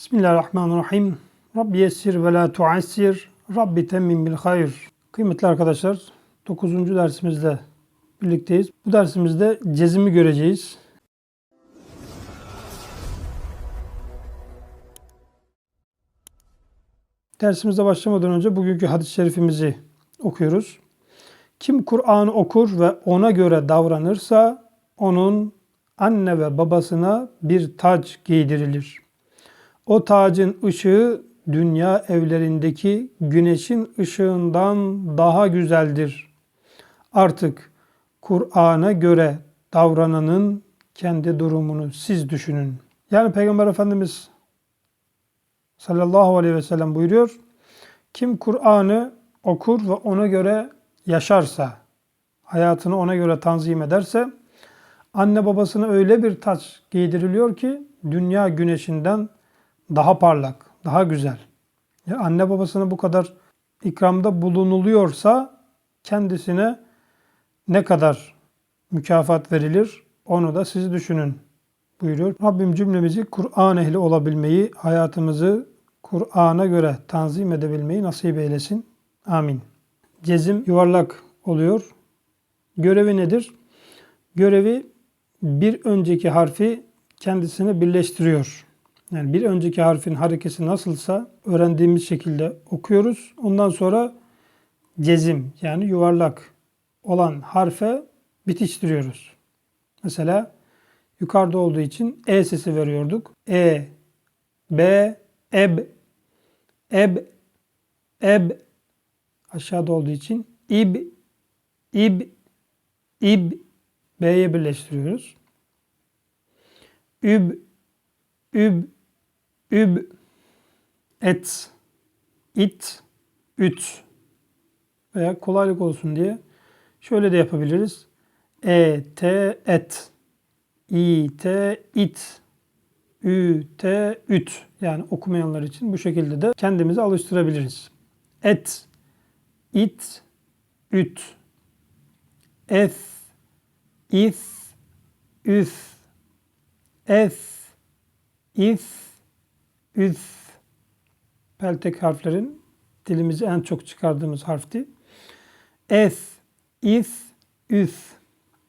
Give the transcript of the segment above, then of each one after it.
Bismillahirrahmanirrahim. Rabbi yessir ve la tuassir. Rabbi temmin bil hayr. Kıymetli arkadaşlar, 9. dersimizde birlikteyiz. Bu dersimizde cezimi göreceğiz. Dersimize başlamadan önce bugünkü hadis-i şerifimizi okuyoruz. Kim Kur'an'ı okur ve ona göre davranırsa onun anne ve babasına bir taç giydirilir. O tacın ışığı dünya evlerindeki güneşin ışığından daha güzeldir. Artık Kur'an'a göre davrananın kendi durumunu siz düşünün. Yani Peygamber Efendimiz sallallahu aleyhi ve sellem buyuruyor. Kim Kur'an'ı okur ve ona göre yaşarsa, hayatını ona göre tanzim ederse, anne babasına öyle bir taç giydiriliyor ki dünya güneşinden daha parlak, daha güzel. Ya anne babasına bu kadar ikramda bulunuluyorsa kendisine ne kadar mükafat verilir onu da siz düşünün buyuruyor. Rabbim cümlemizi Kur'an ehli olabilmeyi, hayatımızı Kur'an'a göre tanzim edebilmeyi nasip eylesin. Amin. Cezim yuvarlak oluyor. Görevi nedir? Görevi bir önceki harfi kendisine birleştiriyor. Yani bir önceki harfin harekesi nasılsa öğrendiğimiz şekilde okuyoruz. Ondan sonra cezim yani yuvarlak olan harfe bitiştiriyoruz. Mesela yukarıda olduğu için E sesi veriyorduk. E, B, eb, eb, eb. Aşağıda olduğu için ib, ib, ib. B'ye birleştiriyoruz. Üb, üb, üb, et, it, üt veya kolaylık olsun diye şöyle de yapabiliriz. E, t, et, i, t, it, ü, t, üt. Yani okumayanlar için bu şekilde de kendimizi alıştırabiliriz. Et, it, üt, eth, if, üf, ef, if, üf. Peltek harflerin dilimizi en çok çıkardığımız harfti. Ef, if, üf,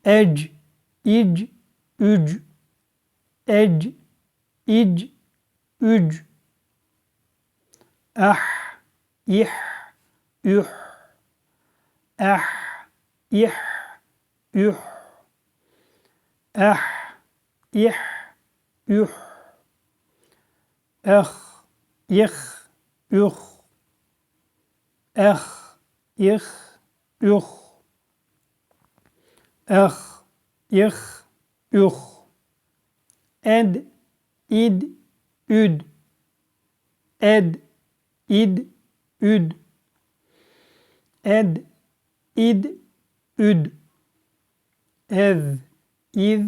ec, ic, üc, ec, ic, üc, ah, ih, üh, ah, ih, üh, ah, ih, üh, eh, ih, üh, eh, ih, üh, eh, ih, üh, ed, id, üd, ed, id, üd, ed, id, üd, ev, iz,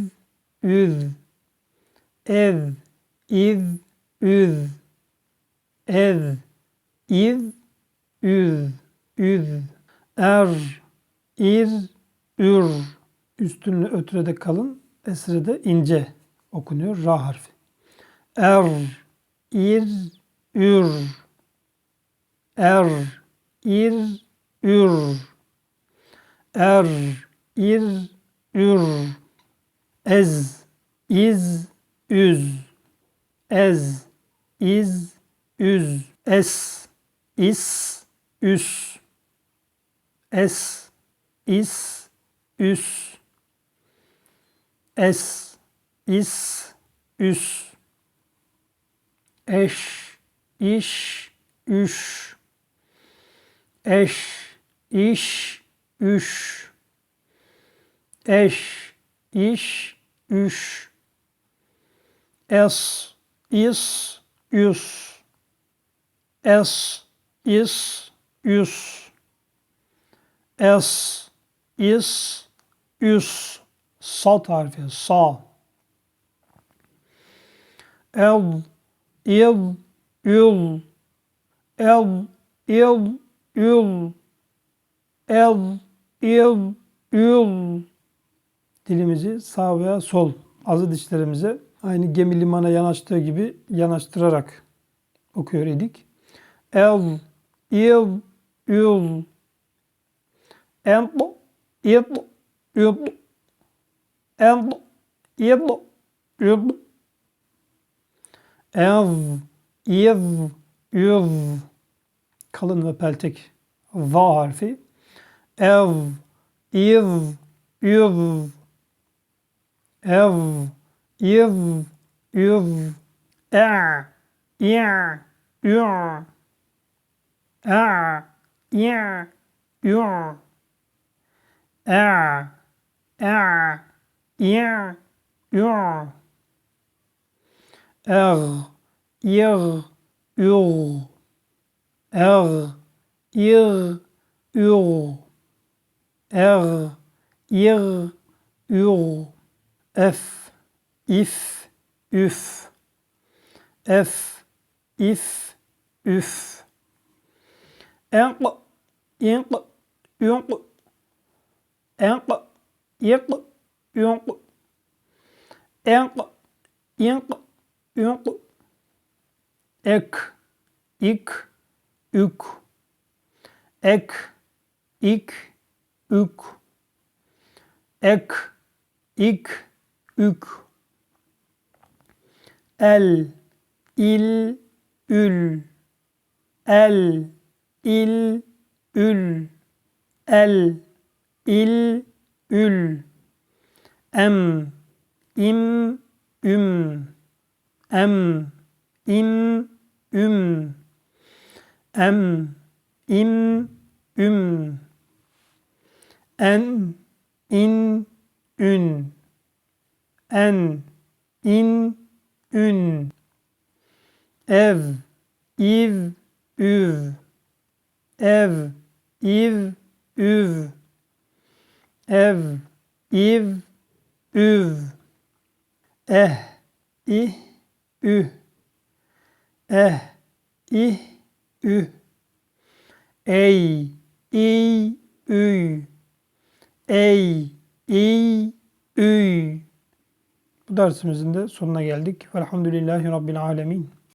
üz, ev, iz, üz, ev, iz, üz, üz, er, ir, ür. Üstünlü ötürede kalın, esrede ince okunuyor. Ra harfi. Er, ir, ür. Er, ir, ür. Er, ir, ür. Ez, iz, üz. Ez, iz, üz. Es, is, üs. Es, is, üs. Es, is, üs. Eş, iş, üş. Eş, iş, üş. Eş, iş, üş. Es, is, üs. Es, is, üs. Es, is, üs. Salt harfi, sa. El, il, ül. El, il, ül. El, il, ül. Dilimizi sağ veya sol azı dişlerimize aynı gemi limana yanaştığı gibi yanaştırarak okuyor idik. El, il, ül, ent, id, üd, ent, id, üd, ev, iz, üz, kalın ve peltek va harfi. Ev, iz, üz, ev, iz, üz, e, i, ü, a, i, ü, a, a, i, ü, er, ir, ür, er, ir, ür, er, ir, ür, f, if, üf, f, if, üf, enq, inq, ünq, enq, iq, ünq, enq, inq, ünq, ek, ik, ük, ek, ik, ük, ek, ik, ük, el, il, ül, el, il, ül, el, il, ül, em, im, üm, em, im, üm, em, im, üm, en, in, ün, en, in, ün, ev, iv, üv, ev, iv, üv, ev, iv, üv, eh, ih, üh, eh, ih, üh, ey, iy, üy, ey, iy, üy. Dersimizin de sonuna geldik. Velhamdülillahi Rabbil Alemin.